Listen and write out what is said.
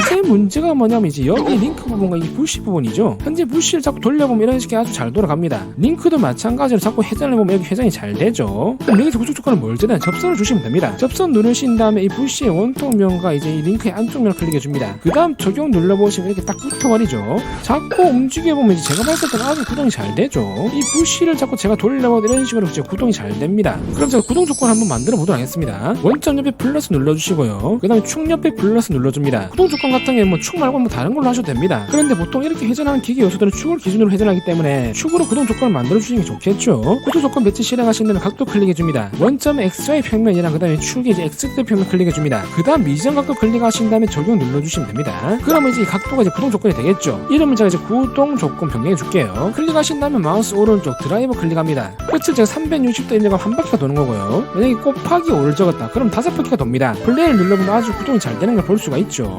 이제 문제가 뭐냐면 이제 여기 링크 부분과 이 부시 부분이죠. 현재 부시를 자꾸 돌려보면 이런 식이 아주 잘 돌아갑니다. 링크도 마찬가지로 자꾸 회전을 보면 여기 회전이 잘 되죠. 그럼 여기서 구독 조건을 뭘 주든 접선을 주시면 됩니다. 접선 누르신 다음에 이 부시의 원통 면과 이제 이 링크의 안쪽 면을 클릭해 줍니다. 그 다음 적용 눌러보시면 이렇게 딱 붙어버리죠. 자꾸 움직여보면 이제 제가 봤을 때는 아주 구동이 잘 되죠. 이 부시를 자꾸 제가 돌려봐도 이런 식으로 이제 구동이 잘 됩니다. 그럼 제가 구동 조건 한번 만들어 보도록 하겠습니다. 원점 옆에 플러스 눌러주시고요. 그 다음에 축 옆에 플러스 눌러줍니다. 구동 조건 같은 경우는 뭐축 말고 뭐 다른 걸로 하셔도 됩니다. 그런데 보통 이렇게 회전하는 기계 요소들은 축을 기준으로 회전하기 때문에 축으로 구동 조건을 만들어 주시는 게 좋겠죠. 구동 조건 배치 실행하신 다음에 각도 클릭해 줍니다. 원점 XY 평면이랑 그 다음에 축이 이제 X대 평면 클릭해 줍니다. 그 다음 미정 각도 클릭하신 다음에 적용 눌러 주시면 됩니다. 그러면 이제 이 각도가 이제 구동 조건이 되겠죠. 이름을 제가 이제 구동 조건 변경해 줄게요. 클릭하신 다음에 마우스 오른쪽 드라이버 클릭합니다. 끝을 제가 360도 인정하면 한 바퀴가 도는 거고요. 만약에 곱하기 5를 적었다. 그럼 다섯 바퀴가 돕니다. 플레이를 눌러보면 아주 구동이 잘 되는 걸 볼 수가 있죠.